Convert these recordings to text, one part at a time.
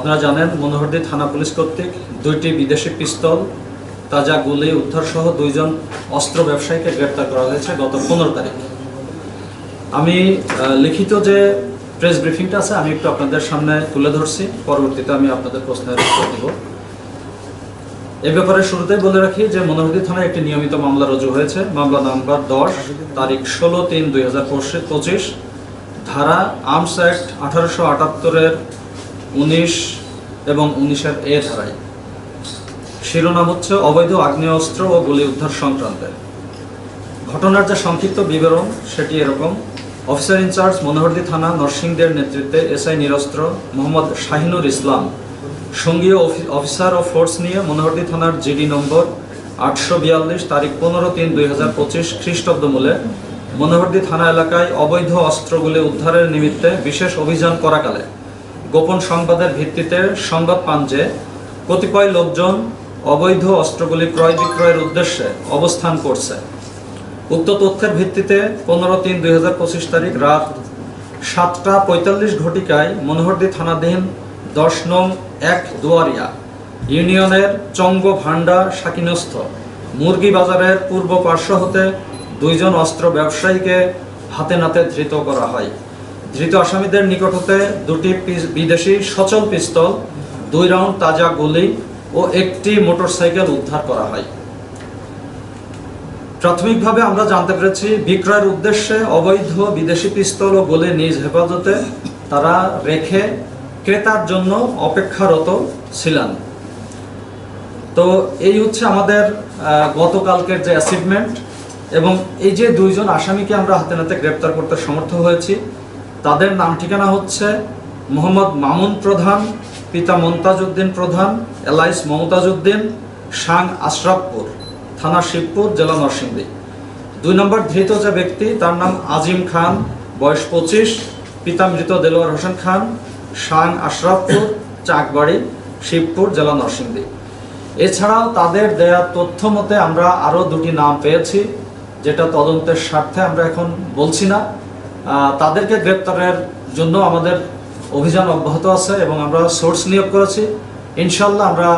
আপনারা জানেন, মনোহরদী থানা পুলিশ কর্তৃক দুইটি বিদেশি পিস্তল, তাজা গুলি উদ্ধার সহ দুইজন অস্ত্র ব্যবসায়ীকে গ্রেপ্তার করা হয়েছে গত পনেরো তারিখ। আমি লিখিত যে প্রেস ব্রিফিংটা আছে, আমি একটু আপনাদের সামনে তুলে ধরছি। পরবর্তীতে আমি আপনাদের প্রশ্নের উত্তর দিব। এ ব্যাপারে শুরুতেই বলে রাখি যে, মনোহরদী থানায় একটি নিয়মিত মামলা রুজু হয়েছে। মামলা নাম্বার দশ, তারিখ ষোলো তিন দুই হাজার পঁচিশ, ধারা আর্মস অ্যাক্ট আঠারোশো আটাত্তরের উনিশ এবং উনিশের এ ধারায় শিরোনাম হচ্ছে অবৈধ আগ্নেয়াস্ত্র ও গুলি উদ্ধার সংক্রান্তে। ঘটনার যে সংক্ষিপ্ত বিবরণ, সেটি এরকম। অফিসার ইনচার্জ মনোহরদী থানা, নরসিংদের নেতৃত্বে এসআই নিরস্ত্র মোহাম্মদ শাহিনুর ইসলাম। সঙ্গীয় অফিসার ও ফোর্স নিয়ে মনোহরদী থানার জিডি নম্বর আটশো বিয়াল্লিশ, তারিখ পনেরো তিন দুই হাজার পঁচিশ খ্রিস্টাব্দ মূলে মনোহরদী থানা এলাকায় অবৈধ অস্ত্রগুলি উদ্ধারের নিমিত্তে বিশেষ অভিযান করাকালে। গোপন সংবাদের ভিত্তিতে সংবাদ পান যে, কতিপয় লোকজন অবৈধ অস্ত্রগুলি ক্রয় বিক্রয়ের উদ্দেশ্যে অবস্থান করছে। উক্ত তথ্যের ভিত্তিতে পনেরো তিন দুই তারিখ রাত সাতটা পঁয়তাল্লিশ ঘটিকায় মনোহরদী থানাধীন দশ নং এক দুয়ারিয়া ইউনিয়নের চঙ্গ ভান্ডা সাকিনস্থ মুরগি বাজারের পূর্ব পার্শ্ব হতে দুইজন অস্ত্র ব্যবসায়ীকে হাতে নাতে ধৃত করা হয়। ধৃত আসামিদের নিকট হতে দুটি বিদেশি সচল পিস্তল, দুই রাউন্ড তাজা গুলি ও একটি মোটরসাইকেল উদ্ধার করা হয়। প্রাথমিকভাবে আমরা জানতে পেরেছি, বিক্রয়ের উদ্দেশ্যে অবৈধ বিদেশি পিস্তল ও গোলে নিজ হেফাজতে তারা রেখে ক্রেতার জন্য অপেক্ষারত ছিলেন। তো এই হচ্ছে আমাদের গতকালকের যে অ্যাচিভমেন্ট এবং এই যে দুইজন আসামিকে আমরা হাতে নাতে গ্রেপ্তার করতে সমর্থ হয়েছি তাদের নাম ঠিকানা হচ্ছে মোহাম্মদ মামুন প্রধান, পিতা মমতাজ উদ্দিন প্রধান এলাইস মমতাজ উদ্দিন সাং আশরাফপুর, থানা শিবপুর, জেলা নরসিংদী। দুই নম্বর ধৃত যে ব্যক্তি, তার নাম আজিম খান, বয়স পঁচিশ, পিতা মৃত দেলোয়ার হোসেন খান শান আশরাফপুর, চাকবাড়ি, শিবপুর, জেলা নরসিংদী। এছাড়াও তাদের দেয়া তথ্য মতে আমরা আরও দুটি নাম পেয়েছি, যেটা তদন্তের স্বার্থে আমরা এখন বলছি না। তাদেরকে গ্রেপ্তারের জন্য আমাদের অভিযান অব্যাহত আছে এবং আমরা সোর্স নিয়োগ করেছি। ইনশাল্লাহ আমরা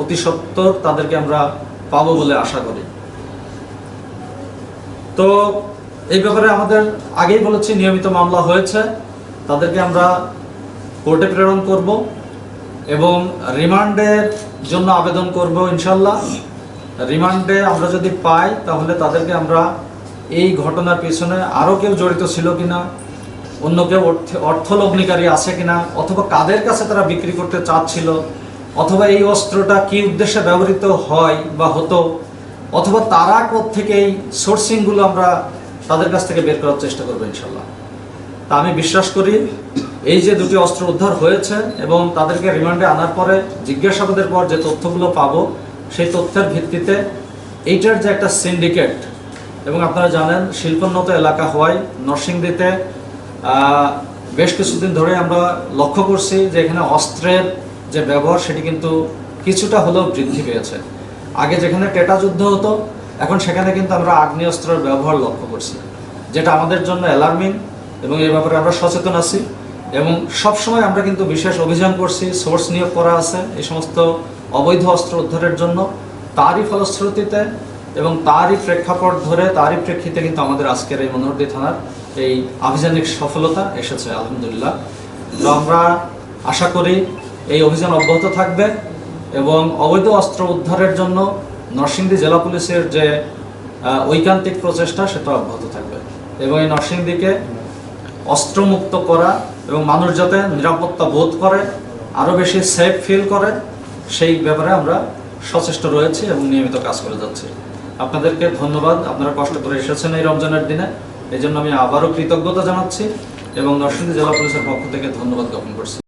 অতি সত্বর তাদেরকে আমরা পাবো বলে আশা করি। তো এই ব্যাপারে আমাদের আগেই বলেছি, নিয়মিত মামলা হয়েছে। তাদেরকে আমরা কোর্টে প্রেরণ করব এবং রিমান্ডের জন্য আবেদন করব ইনশাল্লাহ রিমান্ডে আমরা যদি পাই, তাহলে তাদেরকে আমরা এই ঘটনার পেছনে আরও কেউ জড়িত ছিল কিনা? অন্য কেউ অর্থ- অর্থলগ্নিকারী আছে কিনা? অথবা কাদের কাছে তারা বিক্রি করতে চাচ্ছিল? অথবা এই অস্ত্রটা কি উদ্দেশ্যে ব্যবহৃত হয় বা হতো? অথবা তারা থেকে এই সোর্সিংগুলো আমরা তাদের কাছ থেকে বের করার চেষ্টা করব ইনশাল্লাহ। তা আমি বিশ্বাস করি এই যে দুটি অস্ত্র উদ্ধার হয়েছে এবং তাদেরকে রিমান্ডে আনার পরে জিজ্ঞাসাবাদের পর যে তথ্যগুলো পাবো, সেই তথ্যের ভিত্তিতে এইটার যে একটা সিন্ডিকেট এবং আপনারা জানেন, শিল্পোন্নত এলাকা হওয়ায় নরসিংদীতে বেশ কিছুদিন ধরে আমরা লক্ষ্য করছি যে এখানে অস্ত্রের যে ব্যবহার, সেটি কিন্তু কিছুটা হলেও বৃদ্ধি পেয়েছে। আগে যেখানে টেটা যুদ্ধ হতো, এখন সেখানে কিন্তু আমরা আগ্নেয়াস্ত্রের ব্যবহার লক্ষ্য করছি, যেটা আমাদের জন্য অ্যালার্মিং এবং এই ব্যাপারে আমরা সচেতন আছি এবং সবসময় আমরা কিন্তু বিশেষ অভিযান করছি, সোর্স নিয়োগ করা আছে এই সমস্ত অবৈধ অস্ত্র উদ্ধারের জন্য। তারই ফলশ্রুতিতে এবং তারই প্রেক্ষাপট ধরে, তারই প্রেক্ষিতে কিন্তু আমাদের আজকের এই মনোহরদী থানার এই আভিযানিক সফলতা এসেছে, আলহামদুলিল্লাহ। তো আমরা আশা করি এই অভিযান অব্যাহত থাকবে এবং অবৈধ অস্ত্র উদ্ধারের জন্য নরসিংদী জেলা পুলিশের যে ঐকান্তিক প্রচেষ্টা, সেটা অব্যাহত থাকবে। এবং এই নরসিংদীকে অস্ত্রমুক্ত করা এবং মানুষ যাতে নিরাপত্তা বোধ করে, আরও বেশি সেফ ফিল করে, সেই ব্যাপারে আমরা সচেষ্ট রয়েছি এবং নিয়মিত কাজ করে যাচ্ছি। আপনাদেরকে ধন্যবাদ। আপনারা কষ্ট করে এসেছেন এই রমজানের দিনে। এই জন্য আমি আবারও কৃতজ্ঞতা জানাচ্ছি এবং নরসিংদী জেলা পুলিশের পক্ষ থেকে ধন্যবাদ জ্ঞাপন করছি।